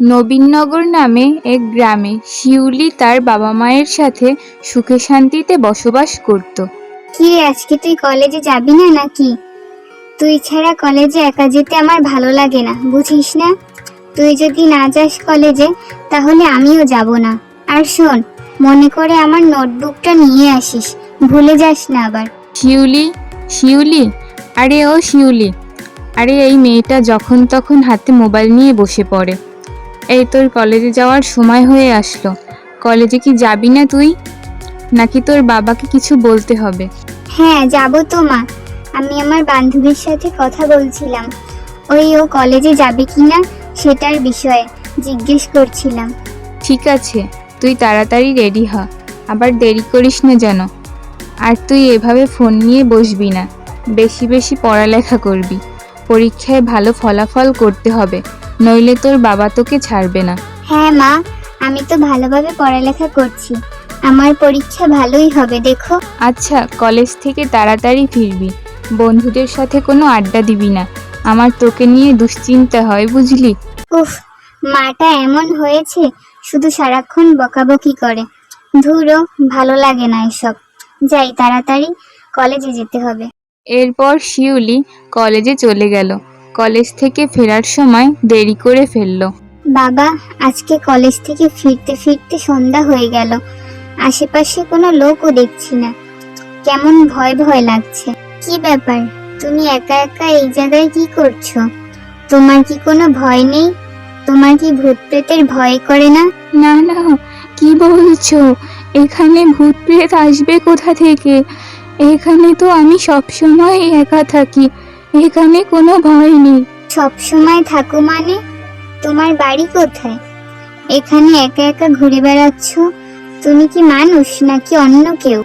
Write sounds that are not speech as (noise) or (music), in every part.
নবীননগর নামে এক গ্রামে শিউলি তার বাবা মায়ের সাথে সুখে শান্তিতে বসবাস করত। কি রে আজকে তুই কলেজে যাবি না নাকি? তুই ছাড়া কলেজে একা যেতে আমার ভালো লাগে না বুঝিস না? তুই যদি না যাস কলেজে তাহলে আমিও যাব না। আর শোন মনে করে আমার নোটবুকটা নিয়ে আসিস ভুলে যাস না আবার। শিউলি শিউলি আরে ও শিউলি আরে এই মেয়েটা যখন তখন হাতে মোবাইল নিয়ে বসে পড়ে। এই তোর কলেজে যাওয়ার সময় হয়ে আসলো। কলেজে কি যাবি না তুই? নাকি তোর বাবাকে কিছু বলতে হবে? হ্যাঁ যাব তো মা। আমি আমার বান্ধবীর সাথে কথা বলছিলাম। ওই ও কলেজে যাবে কি না সেটার বিষয়ে জিজ্ঞেস করছিলাম। ঠিক আছে তুই তাড়াতাড়ি রেডি হ। আবার দেরি করিস না যেন। আর তুই এভাবে ফোন নিয়ে বসবি না। বেশি বেশি পড়ালেখা করবি। পরীক্ষায় ভালো ফলাফল করতে হবে। নইলে তোর বাবা তোকে ছাড়বে না। হ্যাঁ মা আমি তো ভালোভাবে পড়ালেখা করছি। আমার পরীক্ষা ভালোই হবে দেখো। আচ্ছা কলেজ থেকে তাড়াতাড়ি ফিরবি। বন্ধুদের সাথে কোনো আড্ডা দিবি না। আমার তোকে নিয়ে দুশ্চিন্তা হয় বুঝলি? উফ মাটা এমন হয়েছে শুধু সারাক্ষণ বকাবকি করে। ধুরো ভালো লাগে না এসব। যাই তাড়াতাড়ি কলেজে যেতে হবে। এরপর শিউলি কলেজে চলে গেল। কলেজ থেকে ফেরার সময় দেরি করে ফেলল। বাবা আজকে কলেজ থেকে ফিরতে ফিরতে সন্ধ্যা হয়ে গেল। আশেপাশে কোনো লোকও দেখছি না। কেমন ভয় ভয় লাগছে। কি ব্যাপার? তুমি একা একা এই জায়গায় কি করছ? তোমার কি কোনো ভয় নেই? তোমার কি ভূত প্রেতের ভয় করে না? না না কি বলছো? এখানে ভূত প্রেত আসবে কোথা থেকে? এখানে তো আমি সব সময় একা থাকি। এখানে কোনো ভয় নেই। সব সময় থাকো মানে? তোমার বাড়ি কোথায়? এখানে একা একা ঘুরে বেড়াচ্ছ? তুমি কি মানুষ নাকি অন্য কেউ?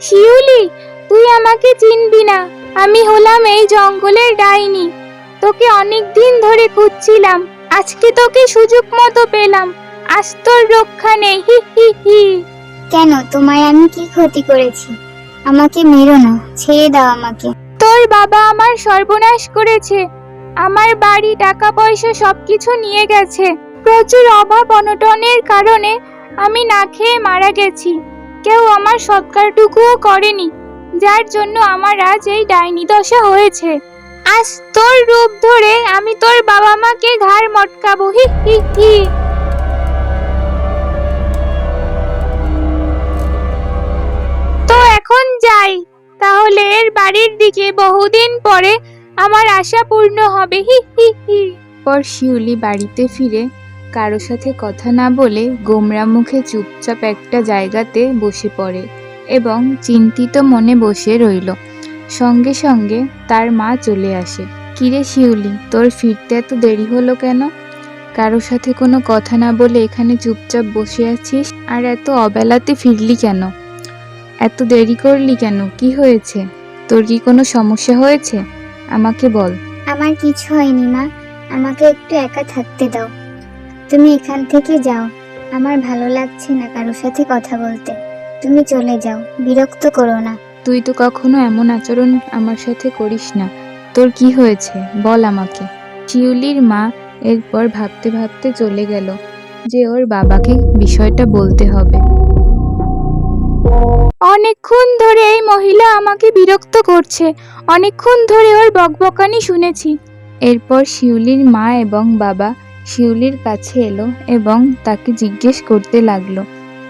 শিউলি তুই আমাকে চিনবি না। আমি হলাম এই জঙ্গলের ডাইনি। তোকে অনেক দিন ধরে খুঁজছিলাম। আজকে তোকে সুযোগ মতো পেলাম। আজ তোর রক্ষা নেই। হি হি হি। কেন? তোমায় আমি কি ক্ষতি করেছি? আমাকে মেরো না, ছেড়ে দাও আমাকে। তোর বাবা আমার সর্বনাশ করেছে। আমার বাড়ি টাকা পয়সা সবকিছু নিয়ে গেছে। প্রচুর অভাব অনটনের কারণে আমি না খেয়ে মারা গেছি। কেউ আমার সৎকারটুকুও করেনি, যার জন্য আমার আজ এই ডাইনি দশা হয়েছে। আজ তোর রূপ ধরে আমি তোর বাবা মাকে ঘাড় মটকাবো, হি হি হি। এখন যাই, তাহলে এর বাড়ির দিকে বহুদিন পরে আমার আশা পূর্ণ হবে। হি হি হি। পর শিউলি বাড়িতে ফিরে কারও সাথে কথা না বলে গোমরা মুখে চুপচাপ একটা জায়গাতে বসে পড়ে এবং চিন্তিত মনে বসে রইল। সঙ্গে সঙ্গে তার মা চলে আসে। কিরে শিউলি, তোর ফিরতে এত দেরি হলো কেন? কারও সাথে কোনো কথা না বলে এখানে চুপচাপ বসে আছিস? আর এত অবেলাতে ফিরলি কেন? এত দেরি করলি কেন? কি হয়েছে? তোর কি কোনো সমস্যা হয়েছে? আমাকে বল। আমার কিছু হয়নি মা। আমাকে একটু একা থাকতে দাও। তুমি এখান থেকে যাও। আমার ভালো লাগছে না কারোর সাথে কথা বলতে। তুমি চলে যাও। বিরক্ত করো না। তুই তো কখনো এমন আচরণ আমার সাথে করিস না। তোর কি হয়েছে? বল আমাকে। শিউলির মা এরপর ভাবতে ভাবতে চলে গেল যে ওর বাবাকে বিষয়টা বলতে হবে। অনেকক্ষণ ধরে এই মহিলা আমাকে বিরক্ত করছে। অনেকক্ষণ ধরে ওর বকবকানি শুনেছি। এরপর শিউলির মা এবং বাবা শিউলির কাছে এলো এবং তাকে জিজ্ঞেস করতে লাগল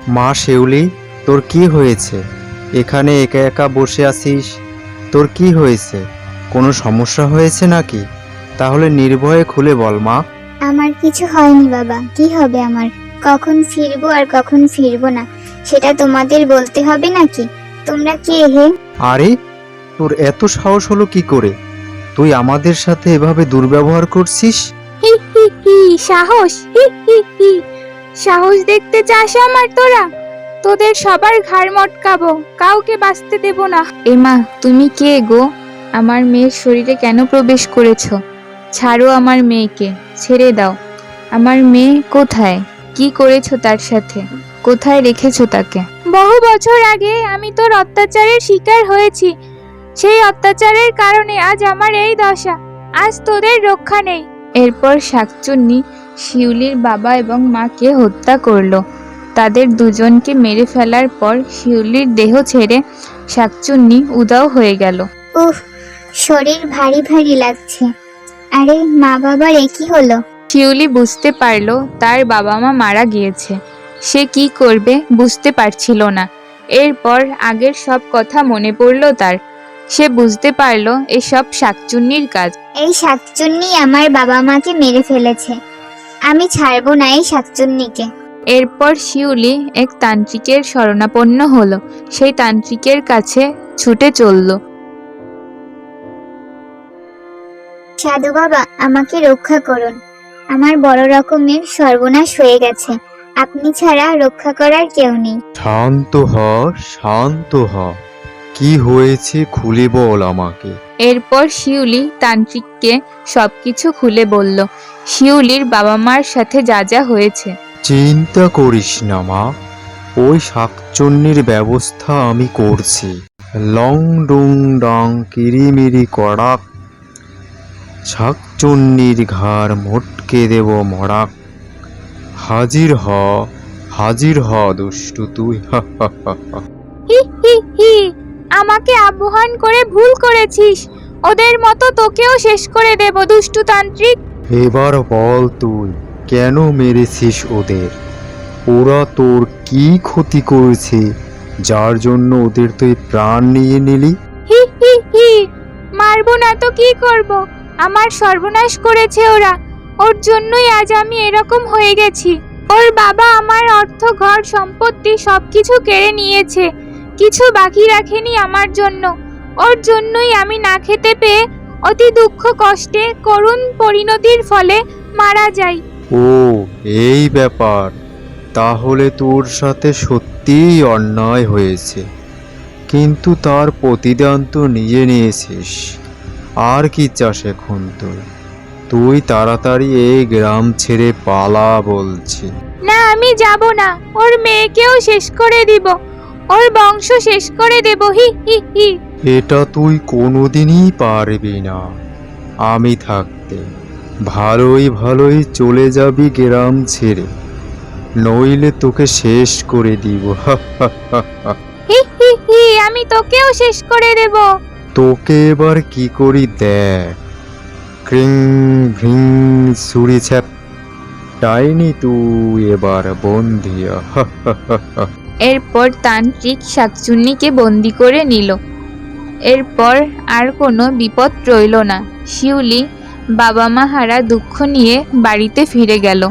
মা শিউলি তোর কি হয়েছে? এখানে একা একা বসে আছিস? তোর কি হয়েছে? কোনো সমস্যা হয়েছে নাকি? তাহলে নির্ভয়ে খুলে বল মা। আমার কিছু হয়নি বাবা কি হবে আমার? কখন ফিরবো আর কখন ফিরবো না? সেটা তোমাদের বলতে হবে নাকি? তোমরা কে হে? আরে তোর এত সাহস হলো কি করে? তুই আমাদের সাথে এভাবে দুর্ব্যবহার করছিস? হি হি হি সাহস হি হি হি। সাহস দেখতে চাস আমার তোরা? তোদের সবার ঘাড় মটকাবো কাউকে বাঁচতে দেব না। এমা তুমি কে গো? আমার মেয়ের শরীরে কেন প্রবেশ করেছ? ছাড়ো আমার মেয়েকে ছেড়ে দাও। আমার মেয়ে কোথায়? কি করেছ তার সাথে? কোথায় রেখেছো তাকে? বহু বছর আগে আমি তোর অত্যাচারের শিকার হয়েছি। সেই অত্যাচারের কারণে আজ আমার এই দশা। আজ তোদের রক্ষা নেই। এরপর শাকচুন্নি শিউলির বাবা এবং মাকে হত্যা করল। তাদের দুজনকে মেরে ফেলার পর শিউলির দেহ ছেড়ে শাকচুন্নি উদাও হয়ে গেল। উফ শরীর ভারী ভারী লাগছে। আরে মা বাবার একই হলো? শিউলি বুঝতে পারল তার বাবা মা মারা গিয়েছে। সে কি করবে বুঝতে পারছিল না। এরপর আগের সব কথা মনে পড়ল তার। সে বুঝতে পারল এসব শাকচুন্নির কাজ। এই শাকচুন্নি আমার বাবা মাকে মেরে ফেলেছে। আমি ছাড়বো না এই শাকচুন্নিকে। এরপর শিউলি এক তান্ত্রিকের শরণাপন্ন হলো। সেই তান্ত্রিকের কাছে ছুটে চলল। সাধু বাবা আমাকে রক্ষা করুন। আমার বড় রকমের সর্বনাশ হয়ে গেছে। আপনি ছাড়া রক্ষা করার কেউ নেই। শান্ত হ শান্ত হ। কি হয়েছে খুলে বল আমাকে। এরপর শিউলি তান্ত্রিককে সবকিছু খুলে বলল। শিউলির বাবা মার সাথে যা যা হয়েছে। চিন্তা করিস না মা। ওই শাকচন্নির ব্যবস্থা আমি করছি। লং ডুং ডং কিরিমিরি কড়াক। শাকচন্নির ঘাড় মোটকে দেব মড়াক। হাজির হ হাজির হ দুষ্টু তুই। হা আমাকে আহ্বান করে ভুল করেছিস। ওদের মতো তোকেও শেষ করে দেব দুষ্টু তান্ত্রিক। এবার বল তুই কেন মেরেছিস ওদের? ওরা তোর কি ক্ষতি করেছে? যার জন্য ওদের তুই প্রাণ নিয়ে নিলি? হি হি হি মারবো না তো কি করব? আমার সর্বনাশ করেছে ওরা। ওর জন্যই আজ আমি এরকম হয়ে গেছি। ওর বাবা আমার অর্থ, ঘর, সম্পত্তি সবকিছু কেড়ে নিয়েছে। কিছু বাকি রাখেনি আমার জন্য। ওর জন্যই আমি না খেতে পেয়ে অতি দুঃখ, কষ্টে করুণ পরিণতির ফলে মারা যাই। ও, এই ব্যাপার। তাহলে তোর সাথে সত্যিই অন্যায় হয়েছে। কিন্তু তার প্রতিদান তো নিয়ে নিয়েছিস। আর কি চাস এখন তুই তুই তাড়াতাড়ি এই গ্রাম ছেড়ে পালা বলছি। না আমি যাব না। ওর মেয়েকেও শেষ করে দিব। ওর বংশ শেষ করে দেব। হি হি হি। এটা তুই কোনোদিনই পারবি না। আমি থাকতে। ভালোই ভালোই চলে যাবি গ্রাম ছেড়ে। নইলে তোকে শেষ করে দিব। (laughs) হি হি হি আমি তোকেও শেষ করে দেব। তোকে এবার কি করি দেখ। ক্রিং ভ্রিং সুরি টাইনি তুই এবার বন্দি। এরপর তান্ত্রিক শাকচুন্নিকে বন্দি করে নিল। এরপর আর কোনো বিপদ রইল না। শিউলি বাবা মা হারা দুঃখ নিয়ে বাড়িতে ফিরে গেল।